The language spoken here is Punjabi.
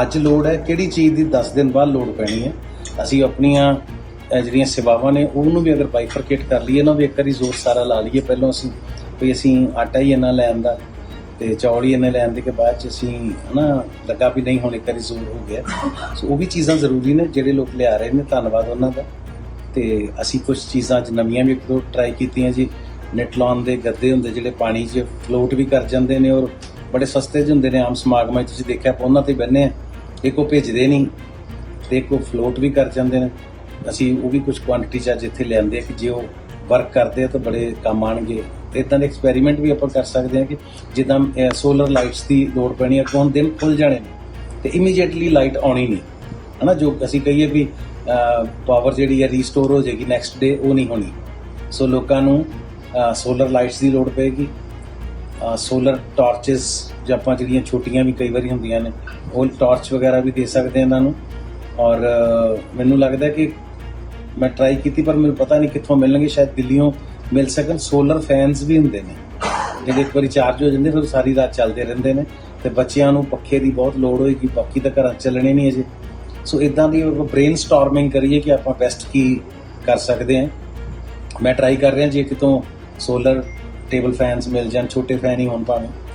ਅੱਜ ਲੋੜ ਹੈ, ਕਿਹੜੀ ਚੀਜ਼ ਦੀ 10 ਦਿਨ ਬਾਅਦ ਲੋੜ ਪੈਣੀ ਹੈ? ਅਸੀਂ ਆਪਣੀਆਂ ਜਿਹੜੀਆਂ ਸੇਵਾਵਾਂ ਨੇ, ਉਹਨੂੰ ਵੀ ਅਗਰ ਬਾਈਫਰਕੇਟ ਕਰ ਲਈਏ ਨਾ, ਵੀ ਇੱਕ ਵਾਰੀ ਜ਼ੋਰ ਸਾਰਾ ਲਾ ਲਈਏ। ਪਹਿਲਾਂ ਅਸੀਂ, ਵੀ ਅਸੀਂ ਆਟਾ ਹੀ ਇੰਨਾ ਲੈਣ ਦਾ ਤੇ ਚੌਲ ਹੀ ਇੰਨੇ ਲੈਣ ਦੇ ਕੇ ਬਾਅਦ ਚ ਅਸੀਂ, ਹਨਾ, ਲੱਗਾ ਵੀ ਨਹੀਂ, ਹੁਣ ਇੱਕ ਵਾਰੀ ਜ਼ੋਰ ਹੋ ਗਿਆ। ਸੋ ਉਹ ਵੀ ਚੀਜ਼ਾਂ ਜ਼ਰੂਰੀ ਨੇ, ਜਿਹੜੇ ਲੋਕ ਲਿਆ ਰਹੇ ਨੇ, ਧੰਨਵਾਦ ਉਹਨਾਂ ਦਾ। ਤੇ ਅਸੀਂ ਕੁਝ ਚੀਜ਼ਾਂ ਅੱਜ ਨਵੀਆਂ ਵੀ ਇੱਕ ਦੋ ਟਰਾਈ ਕੀਤੀਆਂ ਜੀ। ਨਿਟਲੌਨ ਦੇ ਗੱਦੇ ਹੁੰਦੇ, ਜਿਹੜੇ ਪਾਣੀ 'ਚ ਫਲੋਟ ਵੀ ਕਰ ਜਾਂਦੇ ਨੇ ਔਰ ਬੜੇ ਸਸਤੇ ਜਿਹੇ ਹੁੰਦੇ ਨੇ ਆਮ ਸਮਾਗਮਾਂ 'ਚ ਤੁਸੀਂ ਦੇਖਿਆ ਆਪਾਂ ਉਹਨਾਂ ਤੇ ਬੰਨੇ ਆ ਇੱਕ ਉਹ ਭੇਜਦੇ ਨਹੀਂ ਤੇ ਇੱਕ ਉਹ ਫਲੋਟ ਵੀ ਕਰ ਜਾਂਦੇ ਨੇ। ਅਸੀਂ ਉਹ ਵੀ ਕੁਝ ਕੁਆਂਟੀਟੀ ਚ ਅੱਜ ਇੱਥੇ ਲਿਆਂਦੇ ਕਿ ਜੇ ਉਹ ਵਰਕ ਕਰਦੇ ਆ ਤਾਂ ਬੜੇ ਕੰਮ ਆਣਗੇ ਇਦਾਂ ਦੇ ਐਕਸਪੈਰੀਮੈਂਟ ਵੀ ਆਪਾਂ ਕਰ ਸਕਦੇ ਹਾਂ ਕਿ ਜਿੱਦਾਂ ਸੋਲਰ ਲਾਈਟਸ ਦੀ ਲੋੜ ਪੈਣੀ ਹੈ ਕੋਣ ਦਿਨ ਖੁੱਲ ਜਾਣੇ ਨੇ ਤੇ ਇਮੀਡੀਏਟਲੀ ਲਾਈਟ ਆਉਣੀ ਨਹੀਂ। ਹਨਾ, ਜੋ ਅਸੀਂ ਕਹੀਏ ਵੀ ਪਾਵਰ ਜਿਹੜੀ ਹੈ ਰੀਸਟੋਰ ਹੋ ਜਾਏਗੀ ਨੈਕਸਟ ਡੇ ਉਹ ਨਹੀਂ ਹੋਣੀ। ਸੋ ਲੋਕਾਂ ਨੂੰ ਸੋਲਰ ਲਾਈਟਸ ਦੀ ਲੋੜ ਪਏਗੀ। ਸੋਲਰ ਟਾਰਚਸ ਜਾਂ ਆਪਾਂ ਜਿਹੜੀਆਂ ਛੋਟੀਆਂ ਵੀ ਕਈ ਵਾਰੀ ਹੁੰਦੀਆਂ ਨੇ, ਉਹ ਟਾਰਚ ਵਗੈਰਾ ਵੀ ਦੇ ਸਕਦੇ ਆ ਇਹਨਾਂ ਨੂੰ। ਔਰ ਮੈਨੂੰ ਲੱਗਦਾ ਕਿ ਮੈਂ ਟਰਾਈ ਕੀਤੀ, ਪਰ ਮੈਨੂੰ ਪਤਾ ਨਹੀਂ ਕਿੱਥੋਂ ਮਿਲਣਗੇ, ਸ਼ਾਇਦ ਦਿੱਲੀੋਂ ਮਿਲ ਸਕਣ। ਸੋਲਰ ਫੈਨਸ ਵੀ ਹੁੰਦੇ ਨੇ। ਜਿਹੜੇ ਇੱਕ ਵਾਰੀ ਚਾਰਜ ਹੋ ਜਾਂਦੇ, ਫਿਰ ਸਾਰੀ ਰਾਤ ਚੱਲਦੇ ਰਹਿੰਦੇ ਨੇ। ਤੇ ਬੱਚਿਆਂ ਨੂੰ ਪੱਖੇ ਦੀ ਬਹੁਤ ਲੋੜ ਹੋਏਗੀ, ਬਾਕੀ ਤਾਂ ਘਰਾਂ ਚੱਲਣੇ ਨਹੀਂ ਅਜੇ। ਸੋ ਇਦਾਂ ਦੀ ਬ੍ਰੇਨ ਸਟਾਰਮਿੰਗ ਕਰੀਏ ਕਿ ਆਪਾਂ ਬੈਸਟ ਕੀ ਕਰ ਸਕਦੇ ਹਾਂ ਮੈਂ ਟਰਾਈ ਕਰ ਰਿਹਾ, ਜੇ ਕਿਤੋਂ ਸੋਲਰ ਟੇਬਲ ਫੈਨਸ ਮਿਲ ਜਾਣ ਛੋਟੇ ਫੈਨ ਹੀ ਹੋਣ ਭਾਵੇਂ।